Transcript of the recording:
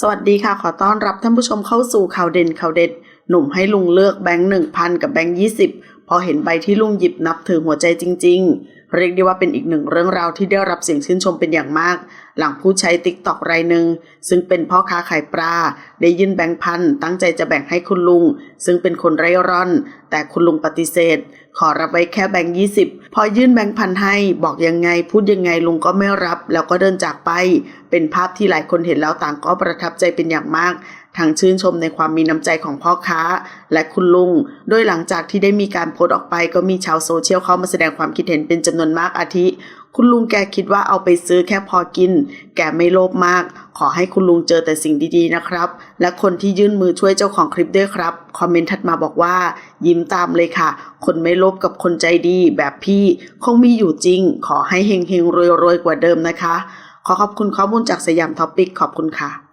สวัสดีค่ะ ขอต้อนรับท่านผู้ชมเข้าสู่ข่าวเด่นข่าวเด็ด หนุ่มให้ลุงเลือกแบงค์หนึ่งพันกับแบงค์ยี่สิบพอเห็นใบที่ลุงหยิบนับถึงหัวใจจริง ๆ เรียกได้ว่าเป็นอีกหนึ่งเรื่องราวที่ได้รับเสียงชื่นชมเป็นอย่างมาก หลังผู้ใช้ติ๊กตอกรายหนึ่งซึ่งเป็นพ่อค้าขายปลาได้ยื่นแบงค์พันตั้งใจจะแบ่งให้คุณลุง ซึ่งเป็นคนไร่ร่อน แต่คุณลุงปฏิเสธ ขอรับไว้แค่แบงค์ยี่สิบพอยื่นแบงค์พันให้บอกยังไงพูดยังไงลุงก็ไม่รับ แล้วก็เดินจากไป เป็นภาพที่หลายคนเห็นแล้วต่างก็ประทับใจเป็นอย่างมากทั้งชื่นชมในความมีน้ำใจของพ่อค้า และคุณลุง โดยหลังจากที่ได้มีการโพสต์ออกไปก็มีชาวโซเชียลเข้ามาแสดงความคิดเห็นเป็นจำนวนมากอาทิ คุณลุงแกคิดว่าเอาไปซื้อแค่พอกิน แกไม่โลภมาก ขอให้คุณลุงเจอแต่สิ่งดีๆนะครับ และคนที่ยื่นมือช่วยเจ้าของคลิปด้วยครับ คอมเมนต์ถัดมาบอกว่า ยิ้มตามเลยค่ะ คนไม่โลภกับคนใจดีแบบพี่ คงมีอยู่จริง ขอให้เฮงๆรวยๆกว่าเดิมนะคะ ขอขอบคุณข้อมูลจากสยามท็อปิกขอบคุณค่ะ